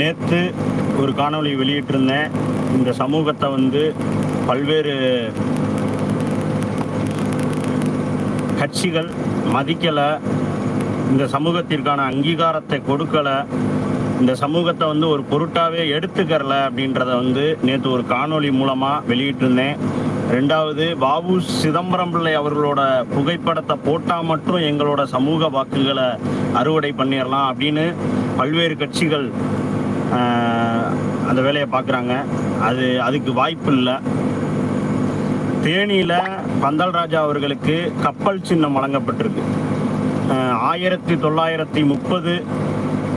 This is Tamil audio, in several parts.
நேற்று ஒரு காணொளி வெளியிட்டிருந்தேன். இந்த சமூகத்தை வந்து பல்வேறு கட்சிகள் மதிக்கலை இந்த சமூகத்திற்கான அங்கீகாரத்தை கொடுக்கலை இந்த சமூகத்தை வந்து ஒரு பொருட்டாகவே எடுத்துக்கரல அப்படின்றத வந்து நேற்று ஒரு காணொளி மூலமாக வெளியிட்டிருந்தேன். ரெண்டாவது பாபு சிதம்பரம் பிள்ளை அவர்களோட புகைப்படத்தை போட்டால் மட்டும் எங்களோட சமூக வாக்குகளை அறுவடை பண்ணிடலாம் அப்படின்னு பல்வேறு கட்சிகள் அந்த வேலையை பார்க்குறாங்க. அது அதுக்கு வாய்ப்பு இல்லை. தேனியில் பந்தல் ராஜா அவர்களுக்கு கப்பல் சின்னம் வழங்கப்பட்டிருக்கு. ஆயிரத்தி தொள்ளாயிரத்தி முப்பது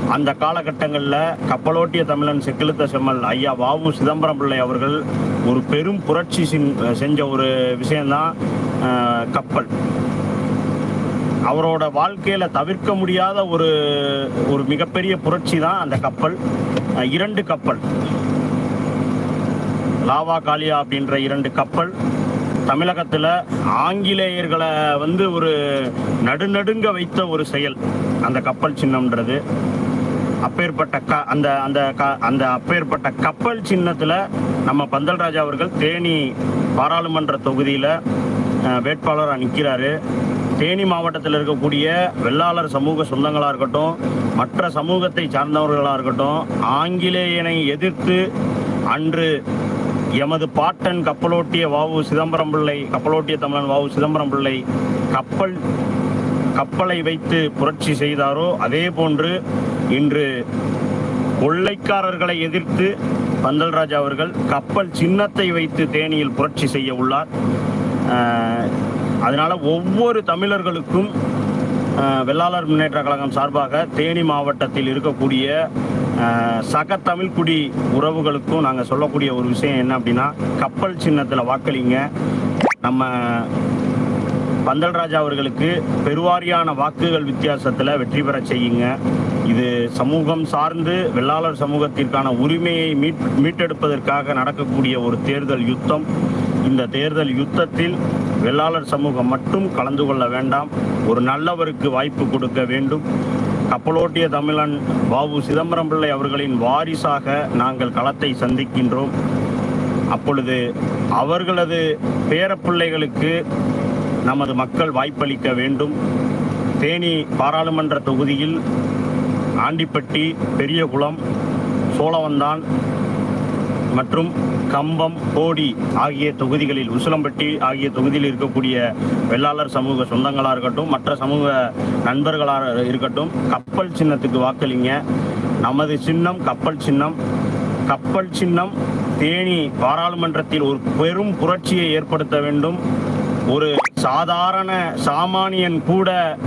அந்த காலகட்டங்களில் கப்பலோட்டிய தமிழன் செக்கிழுத்த செம்மல் ஐயா வாவு சிதம்பரம் பிள்ளை அவர்கள் ஒரு பெரும் புரட்சி சின்- செஞ்ச ஒரு விஷயந்தான் கப்பல். அவரோட வாழ்க்கையில் தவிர்க்க முடியாத ஒரு ஒரு மிகப்பெரிய புரட்சி தான் அந்த கப்பல். இரண்டு கப்பல். லாவா காலியா அப்படின்ற இரண்டு கப்பல். தமிழகத்தில் ஆங்கிலேயர்களை வந்து ஒரு நடுநடுங்க வைத்த ஒரு செயல் அந்த கப்பல் சின்னம்ன்றது. அப்பேற்பட்ட க அந்த அந்த க அந்த அப்பேற்பட்ட கப்பல் சின்னத்தில் நம்ம பந்தல் ராஜா அவர்கள் தேனி பாராளுமன்ற தொகுதியில் வேட்பாளராக நிற்கிறாரு தேனி மாவட்டத்தில் இருக்கக்கூடிய வெள்ளாளர் சமூக சொந்தங்களாக இருக்கட்டும் மற்ற சமூகத்தை சார்ந்தவர்களாக இருக்கட்டும் ஆங்கிலேயனை எதிர்த்து அன்று எமது பாட்டன் கப்பலோட்டிய வாவு சிதம்பரம் பிள்ளை கப்பலோட்டிய தமிழன் வாவு சிதம்பரம் பிள்ளை கப்பல் கப்பலை வைத்து புரட்சி செய்தாரோ அதே போன்று இன்று கொள்ளைக்காரர்களை எதிர்த்து பந்தல்ராஜ் அவர்கள் கப்பல் சின்னத்தை வைத்து தேனியில் புரட்சி செய்ய உள்ளார். அதனால் ஒவ்வொரு தமிழர்களுக்கும் வெள்ளாளர் முன்னேற்ற கழகம் சார்பாக தேனி மாவட்டத்தில் இருக்கக்கூடிய சக தமிழ்குடி உறவுகளுக்கும் நாங்கள் சொல்லக்கூடிய ஒரு விஷயம் என்ன அப்படின்னா கப்பல் சின்னத்தில் வாக்களிங்க. நம்ம பந்தல்ராஜா அவர்களுக்கு பெருவாரியான வாக்குகள் வித்தியாசத்தில் வெற்றி பெறச் செய்யுங்க. இது சமூகம் சார்ந்து வெள்ளாளர் சமூகத்திற்கான உரிமையை மீட் மீட்டெடுப்பதற்காக நடக்கக்கூடிய ஒரு தேர்தல் யுத்தம். இந்த தேர்தல் யுத்தத்தில் வெள்ளாளர் சமூகம் மட்டும் கலந்து கொள்ள வேண்டாம். ஒரு நல்லவருக்கு வாய்ப்பு கொடுக்க வேண்டும். கப்பலோட்டிய தமிழன் பாபு சிதம்பரம் பிள்ளை அவர்களின் வாரிசாக நாங்கள் களத்தை சந்திக்கின்றோம். அப்பொழுது அவர்களது பேரப்பிள்ளைகளுக்கு நமது மக்கள் வாய்ப்பளிக்க வேண்டும். தேனி பாராளுமன்ற தொகுதியில் ஆண்டிப்பட்டி பெரியகுளம் சோழவந்தான் மற்றும் கம்பம் கோடி ஆகிய தொகுதிகளில் உசிலம்பட்டி ஆகிய தொகுதியில் இருக்கக்கூடிய வெள்ளாளர் சமூக சொந்தங்களாக இருக்கட்டும் மற்ற சமூக நண்பர்களாக இருக்கட்டும் கப்பல் சின்னத்துக்கு வாக்களிங்க. நமது சின்னம் கப்பல் சின்னம். கப்பல் சின்னம் தேனி பாராளுமன்றத்தில் ஒரு பெரும் புரட்சியை ஏற்படுத்த வேண்டும். ஒரு சாதாரண சாமானியன் கூட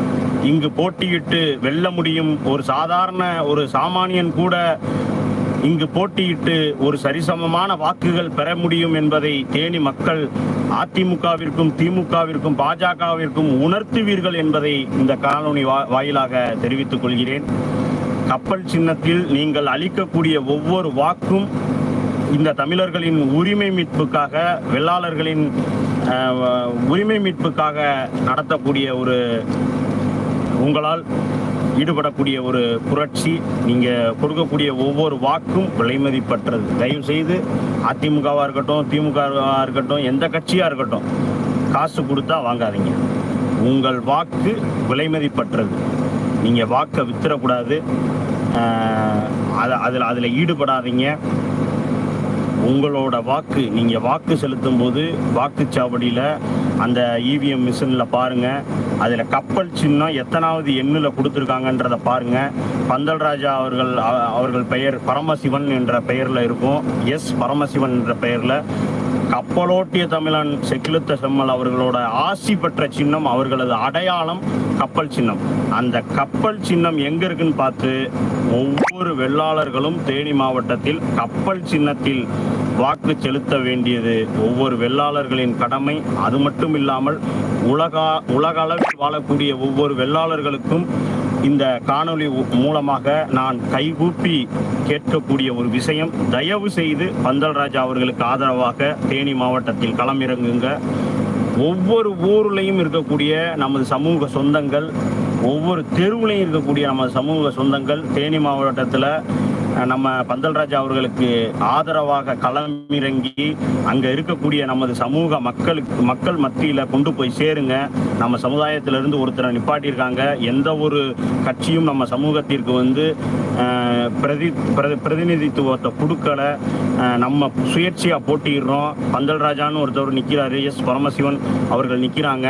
இங்கு போட்டியிட்டு வெல்ல முடியும். ஒரு சாதாரண ஒரு சாமானியன் கூட இங்கு போட்டியிட்டு ஒரு சரிசமமான வாக்குகள் பெற முடியும் என்பதை தேனி மக்கள் அதிமுகவிற்கும் திமுகவிற்கும் பாஜகவிற்கும் உணர்த்துவீர்கள் என்பதை இந்த காணொளி வா- வாயிலாக தெரிவித்துக் கொள்கிறேன். கப்பல் சின்னத்தில் நீங்கள் அளிக்கக்கூடிய ஒவ்வொரு வாக்கும் இந்த தமிழர்களின் உரிமை மீட்புக்காக வெள்ளாளர்களின் உரிமை மீட்புக்காக நடத்தக்கூடிய ஒரு உங்களால் ஈடுபடக்கூடிய ஒரு புரட்சி நீங்க கொடுக்கக்கூடிய ஒவ்வொரு வாக்கும் விலைமதிப்பற்றது. தயவு செய்து அதிமுகவா இருக்கட்டும் திமுகவாக இருக்கட்டும் எந்த கட்சியா இருக்கட்டும் காசு கொடுத்தா வாங்காதீங்க. உங்கள் வாக்கு விலைமதிப்பற்றது. நீங்க வாக்கை வித்துறக்கூடாது. ஆஹ், அதில் அதில் ஈடுபடாதீங்க. உங்களோட வாக்கு நீங்கள் வாக்கு செலுத்தும் போது வாக்குச்சாவடியில் அந்த இவிஎம் மிஷினில் பாருங்க. அதில் கப்பல் சின்னம் எத்தனாவது எண்ணில் கொடுத்துருக்காங்கன்றத பாருங்க. பந்தல்ராஜா அவர்கள் அவர்கள் பெயர் பரமசிவன் என்ற பெயரில் இருக்கும். எஸ் பரமசிவன் என்ற பெயரில் கப்பலோட்டிய தமிழன் செக்கிலுத்த செம்மல் அவர்களோட ஆசி பெற்ற சின்னம் அவர்களது அடையாளம் கப்பல் சின்னம். அந்த கப்பல் சின்னம் எங்க இருக்குன்னு பார்த்து ஒவ்வொரு வெள்ளாளர்களும் தேனி மாவட்டத்தில் கப்பல் சின்னத்தில் வாக்கு செலுத்த வேண்டியது ஒவ்வொரு வெள்ளாளர்களின் கடமை. அது மட்டும் இல்லாமல் உலகா உலக அளவில் வாழக்கூடிய ஒவ்வொரு வெள்ளாளர்களுக்கும் இந்த காணொளி மூலமாக நான் கைகூப்பி கேட்கக்கூடிய ஒரு விஷயம். தயவு செய்து பந்தல்ராஜா அவர்களுக்கு ஆதரவாக தேனி மாவட்டத்தில் களமிறங்குங்க. ஒவ்வொரு ஊர்லேயும் இருக்கக்கூடிய நமது சமூக சொந்தங்கள் ஒவ்வொரு தெருவுலையும் இருக்கக்கூடிய நமது சமூக சொந்தங்கள் தேனி மாவட்டத்தில் நம்ம பந்தல்ராஜா அவர்களுக்கு ஆதரவாக களமிறங்கி அங்க இருக்கக்கூடிய நமது சமூக மக்களுக்கு மக்கள் மத்தியில கொண்டு போய் சேருங்க. நம்ம சமுதாயத்திலிருந்து ஒருத்தரை நிப்பாட்டியிருக்காங்க. எந்த ஒரு கட்சியும் நம்ம சமூகத்திற்கு வந்து பிரதி பிரதிநிதித்துவத்தை கொடுக்கல. நம்ம சுயேட்சையாக போட்டிடுறோம் பந்தல் ராஜான்னு நிற்கிறாரு எஸ் பரமசிவன் அவர்கள் நிற்கிறாங்க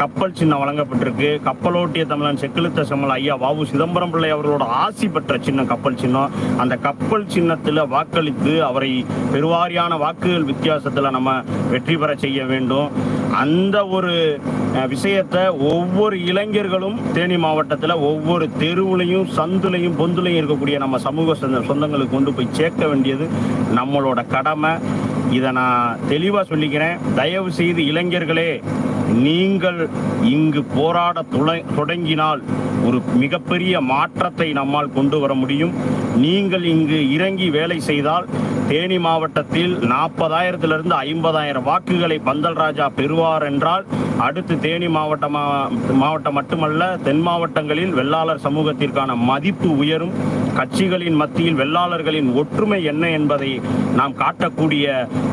கப்பல் சின்னம் வழங்கப்பட்டிருக்கு. கப்பலோட்டிய தமிழன் செக்கிழுத்த செம்மல் ஐயா வாவு சிதம்பரம் பிள்ளை அவர்களோட ஆசி பெற்ற சின்னம் கப்பல் சின்னம். அந்த கப்பல் சின்னத்தில் வாக்களித்து அவரை பெருவாரியான வாக்குகள் வித்தியாசத்தில் நம்ம வெற்றி பெற செய்ய வேண்டும். அந்த ஒரு விஷயத்தை ஒவ்வொரு இளைஞர்களும் தேனி மாவட்டத்தில் ஒவ்வொரு தெருவுலையும் சந்துலையும் பொந்துலையும் இருக்கக்கூடிய நம்ம சமூக சொந்தங்களுக்கு கொண்டு போய் சேர்க்க வேண்டியது நம்மளோட கடமை. இதை நான் தெளிவாக சொல்லிக்கிறேன். தயவு செய்து இளைஞர்களே நீங்கள் இங்கு போராட தொடங்கினால் ஒரு மிகப்பெரிய மாற்றத்தை நம்மால் கொண்டு வர முடியும். நீங்கள் இங்கு இறங்கி வேலை செய்தால் தேனி மாவட்டத்தில் நாற்பதாயிரத்திலிருந்து ஐம்பதாயிரம் வாக்குகளை பந்தல் ராஜா பெறுவார் என்றால் அடுத்து தேனி மாவட்ட மாவட்டம் மட்டுமல்ல தென் மாவட்டங்களில் வெள்ளாளர் சமூகத்திற்கான மதிப்பு உயரும். கட்சிகளின் மத்தியில் வெள்ளாளர்களின் ஒற்றுமை என்ன என்பதை நாம் காட்டக்கூடிய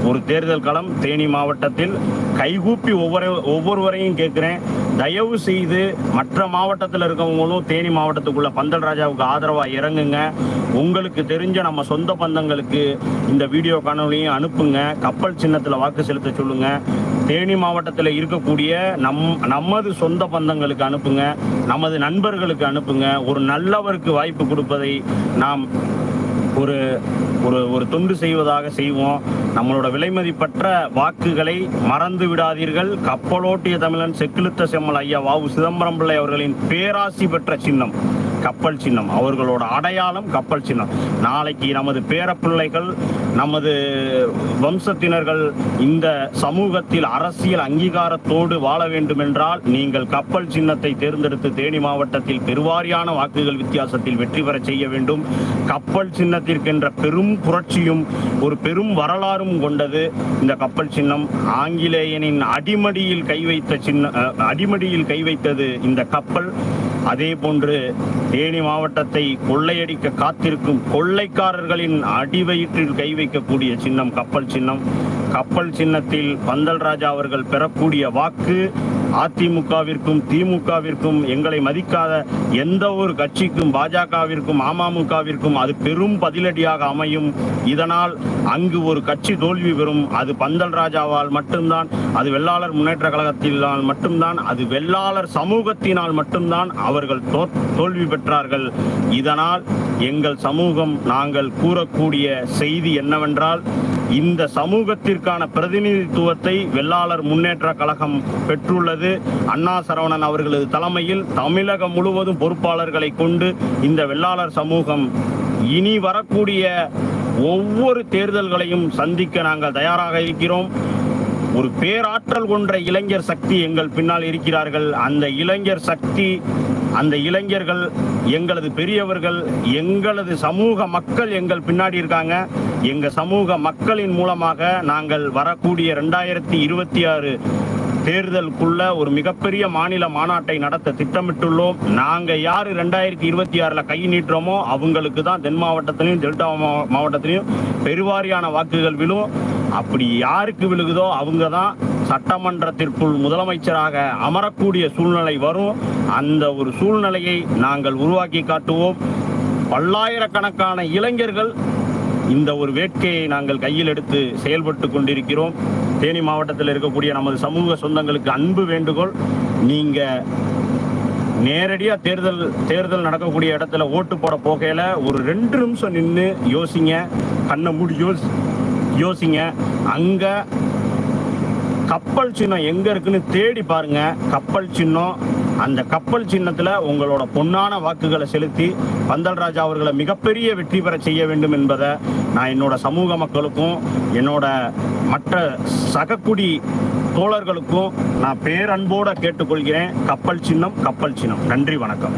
ஒரு தேர்தல் களம் தேனி மாவட்டத்தில். கைகூப்பி ஒவ்வொரு ஒவ்வொருவரையும் கேட்குறேன். தயவு செய்து மற்ற மாவட்டத்தில் இருக்கவங்களும் தேனி மாவட்டத்துக்குள்ள பந்தல் ராஜாவுக்கு ஆதரவாக இறங்குங்க. உங்களுக்கு தெரிஞ்ச நம்ம சொந்த பந்தங்களுக்கு இந்த வீடியோ காணொலியும் அனுப்புங்க. கப்பல் சின்னத்தில் வாக்கு செலுத்த சொல்லுங்கள் தேனி மாவட்டத்தில் இருக்கக்கூடிய நம் நமது சொந்த பந்தங்களுக்கு அனுப்புங்க நமது நண்பர்களுக்கு அனுப்புங்க. ஒரு நல்லவருக்கு வாய்ப்பு கொடுப்பதை நாம் ஒரு ஒரு ஒரு தொண்டு செய்வதாக செய்வோம். நம்மளோட விலைமதிப்பற்ற வாக்குகளை மறந்து விடாதீர்கள். கப்பலோட்டிய தமிழன் செக்கிழுத்த செம்மல் ஐயா வாவு சிதம்பரம் பிள்ளை அவர்களின் பேராசி பெற்ற சின்னம். கப்பல் சின்னம். அவர்களோட அடையாளம் கப்பல் சின்னம். நாளைக்கு நமது பேரப்பிள்ளைகள் நமது வம்சத்தினர்கள் இந்த சமூகத்தில் அரசியல் அங்கீகாரத்தோடு வாழ வேண்டும் என்றால் நீங்கள் கப்பல் சின்னத்தை தேர்ந்தெடுத்து தேனி மாவட்டத்தில் பெருவாரியான வாக்குகள் வித்தியாசத்தில் வெற்றி பெற செய்ய வேண்டும். கப்பல் சின்னத்திற்கென்ற பெரும் புரட்சியும் ஒரு பெரும் வரலாறும் கொண்டது இந்த கப்பல் சின்னம். ஆங்கிலேயனின் அடிமடியில் கை வைத்த சின்ன அடிமடியில் கை வைத்தது இந்த கப்பல். அதே போன்று தேனி மாவட்டத்தை கொள்ளையடிக்க காத்திருக்கும் கொள்ளைக்காரர்களின் அடிவயிற்றில் கை வைக்கக்கூடிய சின்னம் கப்பல் சின்னம். கப்பல் சின்னத்தில் பந்தல் ராஜா அவர்கள் பெறக்கூடிய வாக்கு அதிமுகவிற்கும் திமுகவிற்கும் எங்களை மதிக்காத எந்த ஒரு கட்சிக்கும் பாஜகவிற்கும் அமமுகவிற்கும் அது பெரும் பதிலடியாக அமையும். இதனால் அங்கு ஒரு கட்சி தோல்வி பெறும். அது பந்தல் ராஜாவால் மட்டும்தான் அது வெள்ளாளர் முன்னேற்ற கழகத்தினால் மட்டும்தான் அது வெள்ளாளர் சமூகத்தினால் மட்டும்தான் அவர்கள் தோல்வி பெற்றார்கள். இதனால் எங்கள் சமூகம் நாங்கள் கூறக்கூடிய செய்தி என்னவென்றால் இந்த சமூகத்திற்கான பிரதிநிதித்துவத்தை வெள்ளாளர் முன்னேற்ற கழகம் பெற்றுள்ளது. அண்ணா சரவணன் அவர்களது தலைமையில் தமிழகம் முழுவதும் பொறுப்பாளர்களை கொண்டு இந்த வெள்ளாளர் சமூகம் இனி வரக்கூடிய ஒவ்வொரு தேர்தல்களையும் சந்திக்க நாங்கள் தயாராக இருக்கிறோம். ஒரு பேராற்றல் கொன்ற இளைஞர் சக்தி எங்கள் பின்னால் இருக்கிறார்கள். அந்த இளைஞர் சக்தி அந்த இளைஞர்கள் எங்களது பெரியவர்கள் எங்களது சமூக மக்கள் எங்கள் பின்னாடி இருக்காங்க. எங்கள் சமூக மக்களின் மூலமாக நாங்கள் வரக்கூடிய ரெண்டாயிரத்தி இருபத்தி ஆறு தேர்தலுக்குள்ள ஒரு மிகப்பெரிய மாநில மாநாட்டை நடத்த திட்டமிட்டுள்ளோம். நாங்க யாரு ரெண்டாயிரத்தி இருபத்தி ஆறுல கை நீட்டுறோமோ அவங்களுக்கு தான் தென் மாவட்டத்திலையும் டெல்டா மா- மாவட்டத்திலையும் பெருவாரியான வாக்குகள் விழும். அப்படி யாருக்கு விழுகுதோ அவங்க தான் சட்டமன்றத்திற்குள் முதலமைச்சராக அமரக்கூடிய சூழ்நிலை வரும். அந்த ஒரு சூழ்நிலையை நாங்கள் உருவாக்கி காட்டுவோம். பல்லாயிரக்கணக்கான இளைஞர்கள் இந்த ஒரு வேட்கையை நாங்கள் கையில் எடுத்து செயல்பட்டு கொண்டிருக்கிறோம். தேனி மாவட்டத்தில் இருக்கக்கூடிய நமது சமூக சொந்தங்களுக்கு அன்பு வேண்டுகோள். நீங்கள் நேரடியாக தேர்தல் தேர்தல் நடக்கக்கூடிய இடத்துல ஓட்டு போட போகையில் ஒரு ரெண்டு நிமிஷம் நின்று யோசிங்க. கண்ணை மூடி யோசி யோசிங்க. அங்கே கப்பல் சின்னம் எங்கே இருக்குன்னு தேடி பாருங்கள் கப்பல் சின்னம் அந்த கப்பல் சின்னத்தில் உங்களோட பொன்னான வாக்குகளை செலுத்தி பந்தல் ராஜா அவர்களை மிகப்பெரிய வெற்றி பெற செய்ய வேண்டும் என்பதை நான் என்னோட சமூக மக்களுக்கும் என்னோட மற்ற சகக்குடி தோழர்களுக்கும் நான் பேரன்போட கேட்டுக்கொள்கிறேன். கப்பல் சின்னம் கப்பல் சின்னம். நன்றி வணக்கம்.